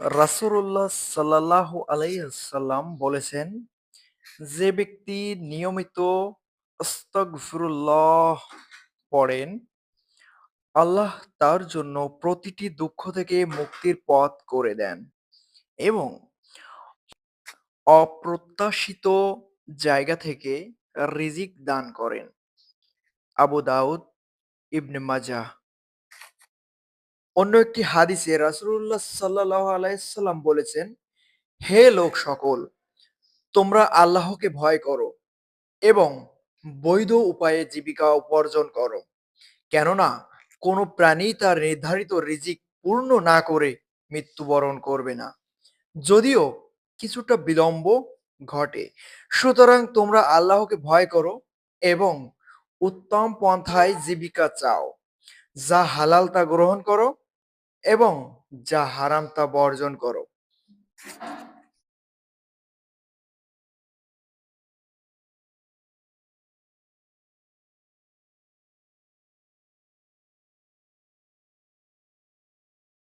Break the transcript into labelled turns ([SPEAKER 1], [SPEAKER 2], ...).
[SPEAKER 1] রাসূলুল্লাহ সাল্লাল্লাহু আলাইহি সাল্লাম বলেছেন, যে ব্যক্তি নিয়মিত আস্তাগফিরুল্লাহ পড়েন, আল্লাহ তার জন্য প্রতিটি দুঃখ থেকে মুক্তির পথ করে দেন এবং অপ্রত্যাশিত জায়গা থেকে রিজিক দান করেন। আবু দাউদ, ইবনে মাজাহ। অন্য একটি হাদিসে রাসূলুল্লাহ সাল্লাল্লাহু আলাইসাল্লাম বলেছেন, হে লোক সকল, তোমরা আল্লাহকে ভয় করো এবং বৈধ উপায়ে জীবিকা উপার্জন করো। কেননা কোনো প্রাণী তার নির্ধারিত রিজিক পূর্ণ না করে মৃত্যুবরণ করবে না, যদিও কিছুটা বিলম্ব ঘটে। সুতরাং তোমরা আল্লাহকে ভয় করো এবং উত্তম পন্থায় জীবিকা চাও। যা হালাল তা গ্রহণ করো এবং যা হারাম তা বর্জন করো।